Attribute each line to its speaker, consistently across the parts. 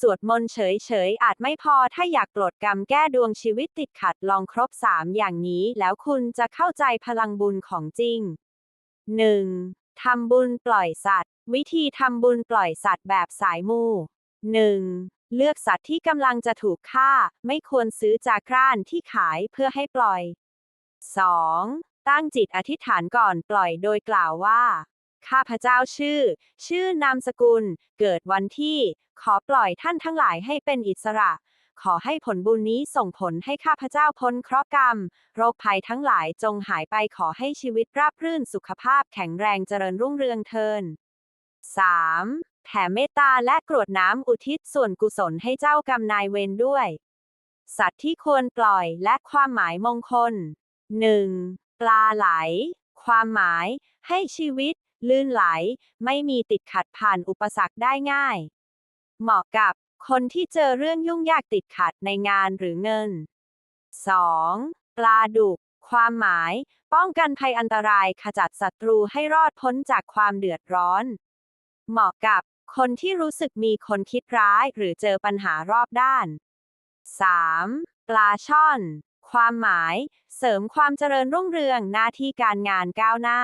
Speaker 1: สวดมนต์เฉยๆ อาจไม่พอถ้าอยากปลดกรรมแก้ดวงชีวิตติดขัดลองครบ 3 อย่างนี้ แล้วคุณจะเข้าใจพลังบุญของจริง 1. ทำบุญปล่อยสัตว์ วิธีทำบุญปล่อยสัตว์แบบสายมู 1. เลือกสัตว์ที่กำลังจะถูกฆ่า ไม่ควรซื้อจากร้านที่ขายเพื่อให้ปล่อย 2. ตั้งจิตอธิษฐานก่อนปล่อยโดยกล่าวว่า ข้าพเจ้าชื่อ ชื่อนามสกุล เกิดวันที่ ขอปล่อยท่านทั้งหลายให้เป็นอิสระ ขอให้ผลบุญนี้ส่งผลให้ข้าพเจ้าพ้นเคราะห์กรรม โรคภัยทั้งหลายจงหายไปขอให้ชีวิตราบรื่นสุขภาพแข็งแรงเจริญรุ่งเรืองเทิน 3. แผ่เมตตาและกรวดน้ำอุทิศส่วนกุศลให้เจ้ากรรมนายเวรด้วย สัตว์ที่ควรปล่อยและความหมายมงคล 1. ปลาไหล ความหมาย ให้ชีวิต ลื่นไหล ไม่มีติดขัดผ่านอุปสรรคได้ง่าย เหมาะกับคนที่เจอเรื่องยุ่งยากติดขัดในงานหรือเงิน 2. ปลาดุก ความหมาย ป้องกันภัยอันตรายขจัดศัตรูให้รอดพ้นจากความเดือดร้อน เหมาะกับคนที่รู้สึกมีคนคิดร้ายหรือเจอปัญหารอบด้าน 3. ปลาช่อน ความหมาย เสริมความเจริญรุ่งเรืองหน้าที่การงานก้าวหน้า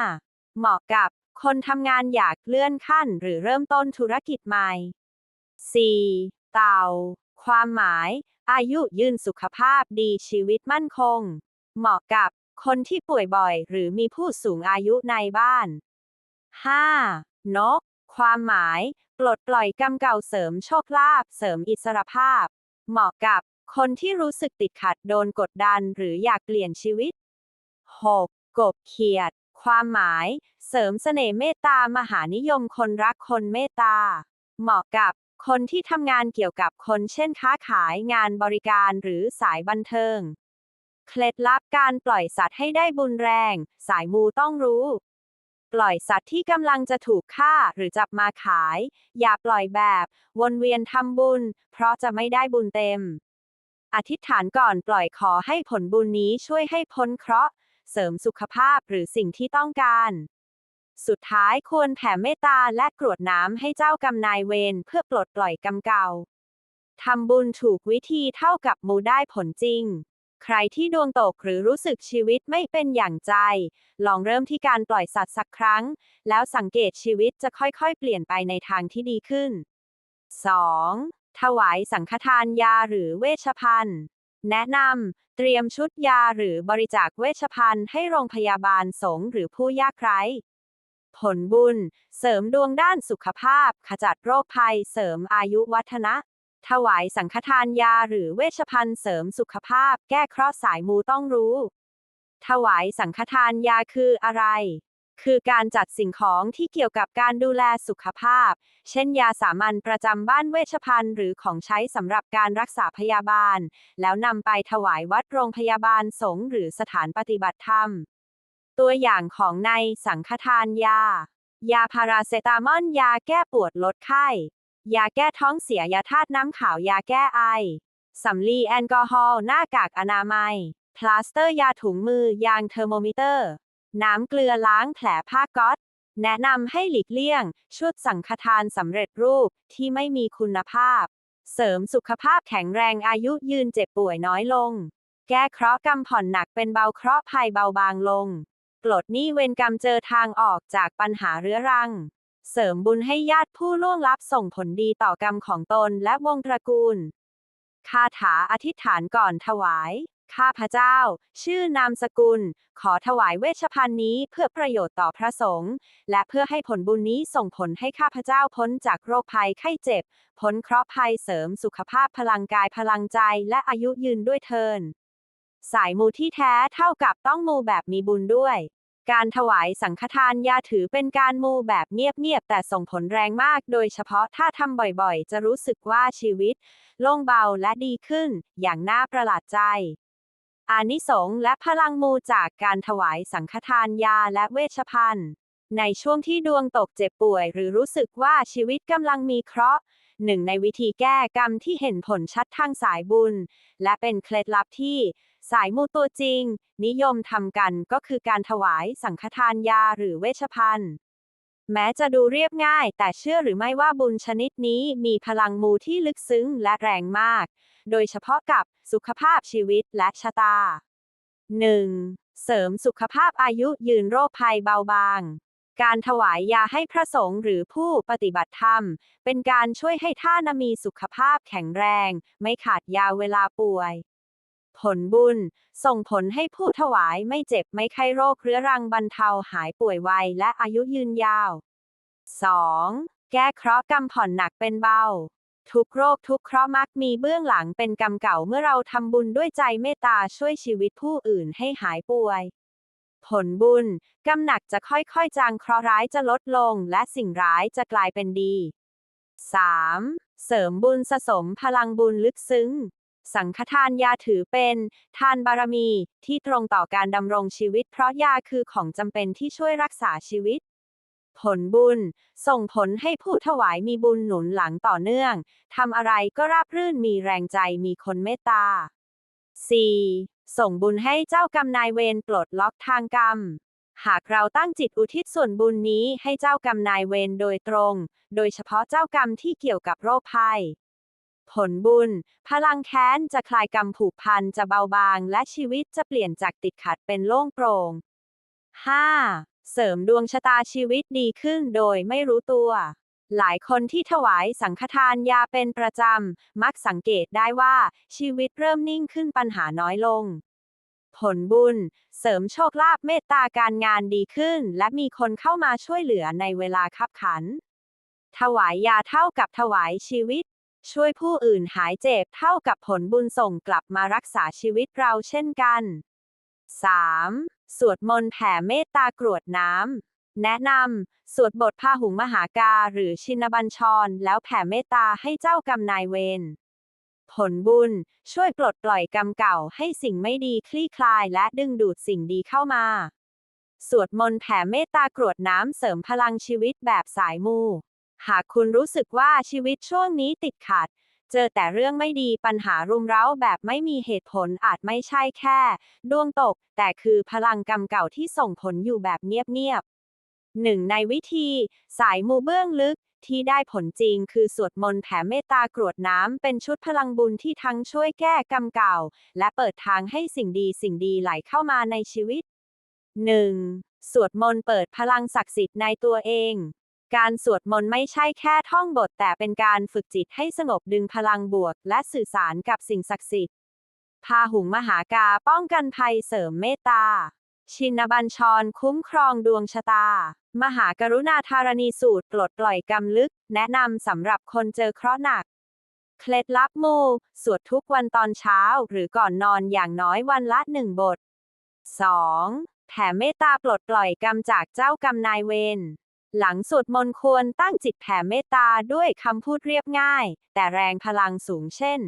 Speaker 1: เหมาะกับ คนทำงานอยากเลื่อนขั้นหรือเริ่มต้นธุรกิจใหม่ 4. เต่า ความหมาย อายุยืนสุขภาพดีชีวิตมั่นคง เหมาะกับคนที่ป่วยบ่อย หรือมีผู้สูงอายุในบ้าน 5. นก ความหมาย ปลดปล่อยกรรมเก่าเสริมโชคลาภเสริมอิสรภาพ เหมาะกับคนที่รู้สึกติดขัดโดนกดดันหรืออยากเปลี่ยนชีวิต 6. กบเขียด ความหมาย เสริมเสน่ห์เมตตามหานิยมคนรักคนเมตตา เหมาะกับคนที่ทำงานเกี่ยวกับคนเช่นค้าขายงานบริการหรือสายบันเทิง เคล็ดลับการปล่อยสัตว์ให้ได้บุญแรง สายมูต้องรู้ ปล่อยสัตว์ที่กำลังจะถูกฆ่าหรือจับมาขาย อย่าปล่อยแบบ วนเวียนทำบุญ เพราะจะไม่ได้บุญเต็ม อธิษฐานก่อนปล่อยขอให้ผลบุญนี้ช่วยให้พ้นเคราะห์ เสริมสุขภาพหรือสิ่งที่ต้องการ สุดท้ายควรแผ่เมตตาและกรวดน้ำให้เจ้ากรรมนายเวรเพื่อปลดปล่อยกรรมเก่าทำบุญถูกวิธีเท่ากับมูได้ผลจริง ใครที่ดวงตกหรือรู้สึกชีวิตไม่เป็นอย่างใจ ลองเริ่มที่การปล่อยสัตว์สักครั้ง แล้วสังเกตชีวิตจะค่อยๆ เปลี่ยนไปในทางที่ดีขึ้น 2. ถวายสังฆทานยาหรือเวชภัณฑ์ แนะนำ เตรียมชุดยาหรือบริจาคเวชภัณฑ์ให้โรงพยาบาลสงฆ์หรือผู้ยากไร้ ผลบุญ เสริมดวงด้านสุขภาพ ขจัดโรคภัย เสริมอายุวัฒนะ ถวายสังฆทานยาหรือเวชภัณฑ์เสริมสุขภาพ แก้เคราะห์สายมูต้องรู้ ถวายสังฆทานยาคืออะไร คือการจัดสิ่งของที่เกี่ยวกับการดูแลสุขภาพ เช่นยาสามัญประจำบ้านเวชภัณฑ์หรือของใช้สำหรับการรักษาพยาบาล แล้วนำไปถวายวัดโรงพยาบาลสงฆ์หรือสถานปฏิบัติธรรม ตัวอย่างของในสังฆทานยา ยาพาราเซตามอลยาแก้ปวดลดไข้ ยาแก้ท้องเสียยาธาตุน้ำขาวยาแก้ไอสำลีแอลกอฮอล์หน้ากากอนามัย พลาสเตอร์ยาถุงมือยางเทอร์โมมิเตอร์ น้ำเกลือล้างแผลผ้าก๊อซแนะนำให้หลีกเลี่ยง ชุดสังฆทานสำเร็จรูปที่ไม่มีคุณภาพ เสริมสุขภาพแข็งแรงอายุยืนเจ็บป่วยน้อยลง แก้เคราะห์กรรมผ่อนหนักเป็นเบาเคราะห์ภัยเบาบางลง ปลดหนี้เวรกรรมเจอทางออกจากปัญหาเรื้อรัง เสริมบุญให้ญาติผู้ล่วงลับส่งผลดีต่อกรรมของตนและวงตระกูล คาถาอธิษฐานก่อนถวาย ข้าพเจ้า ชื่อนามสกุล ขอถวายเวชภัณฑ์นี้เพื่อประโยชน์ต่อพระสงฆ์และเพื่อให้ผลบุญนี้ส่งผลให้ข้าพเจ้าพ้นจากโรคภัยไข้เจ็บ พ้นเคราะห์ภัยเสริมสุขภาพพลังกายพลังใจและอายุยืนด้วยเทินสายมูที่แท้เท่ากับต้องมูแบบมีบุญด้วย การถวายสังฆทานยาถือเป็นการมูแบบเงียบๆแต่ส่งผลแรงมาก โดยเฉพาะถ้าทำบ่อยๆ จะรู้สึกว่าชีวิต โล่งเบาและดีขึ้น อย่างน่าประหลาดใจ อานิสงส์และพลังมูจากการถวายสังฆทานยาและเวชภัณฑ์ ในช่วงที่ดวงตกเจ็บป่วย หรือรู้สึกว่าชีวิตกำลังมีเคราะห์หนึ่งในวิธีแก้กรรมที่เห็นผลชัดทางสายบุญ และเป็นเคล็ดลับที่ สายมูตัวจริง นิยมทำกันก็คือการถวายสังฆทานยาหรือเวชภัณฑ์ แม้จะดูเรียบง่าย แต่เชื่อหรือไม่ว่าบุญชนิดนี้มีพลังมูที่ลึกซึ้งและแรงมาก โดยเฉพาะกับสุขภาพชีวิตและชะตา 1. เสริมสุขภาพอายุยืนโรคภัยเบาบาง การถวายยาให้พระสงฆ์หรือผู้ปฏิบัติธรรม เป็นการช่วยให้ท่านมีสุขภาพแข็งแรง ไม่ขาดยาเวลาป่วย ผลบุญ ส่งผลให้ผู้ถวายไม่เจ็บไม่ไข้โรคเรื้อรังบรรเทาหายป่วยไวและอายุยืนยาว 2. แก้เคราะห์กรรมผ่อนหนักเป็นเบา ทุกโรคทุกเคราะห์มักมีเบื้องหลังเป็นกรรมเก่าเมื่อเราทำบุญด้วยใจเมตตาช่วยชีวิตผู้อื่นให้หายป่วย ผลบุญ กรรมหนักจะค่อยๆ จางเคราะห์ร้ายจะลดลง และสิ่งร้ายจะกลายเป็นดี 3. เสริมบุญสะสมพลังบุญลึกซึ้ง สังฆทานยาถือเป็น ทานบารมีที่ตรงต่อการดำรงชีวิต เพราะยาคือของจำเป็นที่ช่วยรักษาชีวิต ผลบุญ ส่งผลให้ผู้ถวายมีบุญหนุนหลังต่อเนื่องทำอะไรก็ราบรื่นมีแรงใจมีคนเมตตา 4. ส่งบุญให้เจ้ากรรมนายเวรปลดล็อกทางกรรม หากเราตั้งจิตอุทิศส่วนบุญนี้ให้เจ้ากรรมนายเวรโดยตรง โดยเฉพาะเจ้ากรรมที่เกี่ยวกับโรคภัย ผลบุญ พลังแค้นจะคลายกรรมผูกพันจะเบาบาง และชีวิตจะเปลี่ยนจากติดขัดเป็นโล่งโปร่ง 5. เสริมดวงชะตาชีวิตดีขึ้นโดยไม่รู้ตัว หลายคนที่ถวายสังฆทานยาเป็นประจำ มักสังเกตได้ว่า ชีวิตเริ่มนิ่งขึ้นปัญหาน้อยลง ผลบุญ เสริมโชคลาภเมตตาการงานดีขึ้น และมีคนเข้ามาช่วยเหลือในเวลาคับขัน ถวายยาเท่ากับถวายชีวิต ช่วยผู้อื่นหายเจ็บเท่ากับผลบุญส่งกลับมารักษาชีวิตเราเช่นกัน 3. สวดมนต์แผ่เมตตากรวดน้ำ แนะนำ สวดบทพาหุงมหากาหรือชินบัญชร แล้วแผ่เมตตาให้เจ้ากรรมนายเวร ผลบุญ ช่วยปลดปล่อยกรรมเก่าให้สิ่งไม่ดีคลี่คลายและดึงดูดสิ่งดีเข้ามา สวดมนต์แผ่เมตตากรวดน้ำเสริมพลังชีวิตแบบสายมู หากคุณรู้สึกว่าชีวิตช่วงนี้ติดขัด เจอแต่เรื่องไม่ดีปัญหารุมเร้าแบบไม่มีเหตุผลอาจไม่ใช่แค่ ดวงตก แต่คือพลังกรรมเก่าที่ส่งผลอยู่แบบเงียบๆหนึ่งในวิธี สายมูเบื้องลึกที่ได้ผลจริงคือสวดมนต์แผ่เมตตากรวดน้ำเป็นชุดพลังบุญที่ทั้งช่วยแก้กรรมเก่า และเปิดทางให้สิ่งดีสิ่งดีไหลเข้ามาในชีวิต 1. สวดมนต์เปิดพลังศักดิ์สิทธิ์ในตัวเอง การสวดมนต์ไม่ใช่แค่ท่องบทแต่เป็นการฝึกจิตให้สงบดึงพลังบวก และสื่อสารกับสิ่งศักดิ์สิทธิ์ พาหุงมหากาป้องกันภัยเสริมเมตตา ชินบัญชรคุ้มครองดวงชะตา มหากรุณาธารณีสูตรปลดปล่อยกรรมลึก แนะนำสำหรับคนเจอเคราะห์หนัก เคล็ดลับมูสวดทุกวันตอนเช้า หรือก่อนนอนอย่างน้อยวันละหนึ่งบท 2. แผ่เมตตาปลดปล่อยกรรมจากเจ้ากรรมนายเวร หลังสวดมนต์ควรตั้งจิตแผ่เมตตาด้วยคำพูดเรียบง่าย แต่แรงพลังสูงเช่น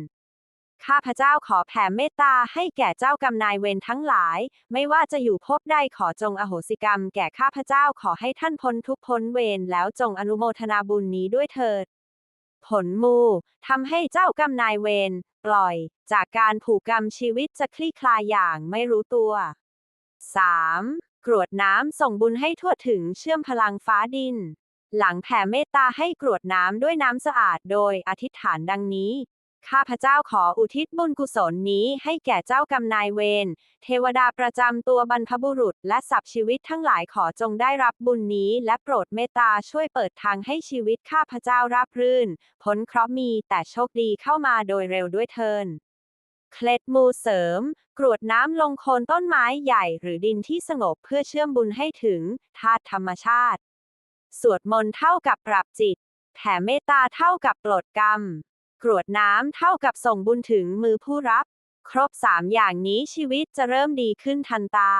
Speaker 1: ข้าพเจ้าขอแผ่เมตตาให้แก่เจ้ากรรมนายเวรทั้งหลาย ไม่ว่าจะอยู่ภพใดขอจงอโหสิกรรม แก่ข้าพเจ้าขอให้ท่านพ้นทุกพ้นเวรแล้วจงอนุโมทนาบุญนี้ด้วยเถิด ผลมูทำให้เจ้ากรรมนายเวรปล่อย จากการผูกกรรมชีวิตจะคลี่คลายอย่างไม่รู้ตัว 3. กรวดน้ำส่งบุญให้ทั่วถึงเชื่อมพลังฟ้าดิน หลังแผ่เมตตาให้กรวดน้ำด้วยน้ำสะอาดโดยอธิษฐานดังนี้ ข้าพเจ้าขออุทิศบุญกุศลนี้ให้แก่เจ้ากรรมนายเวร เทวดาประจำตัวบรรพบุรุษ และสับชีวิตทั้งหลายขอจงได้รับบุญนี้ และโปรดเมตตาช่วยเปิดทางให้ชีวิตข้าพเจ้าราบรื่น พ้นเคราะห์มีแต่โชคดีเข้ามาโดยเร็วด้วยเทิน เคล็ดมูเสริม กรวดน้ำลงโคนต้นไม้ใหญ่หรือดินที่สงบเพื่อเชื่อมบุญให้ถึงธาตุธรรมชาติ สวดมนต์เท่ากับปรับจิต แผ่เมตตาเท่ากับปลดกรรม กรวดน้ำเท่ากับส่งบุญถึงมือผู้รับ ครบสามอย่างนี้ชีวิตจะเริ่มดีขึ้นทันตา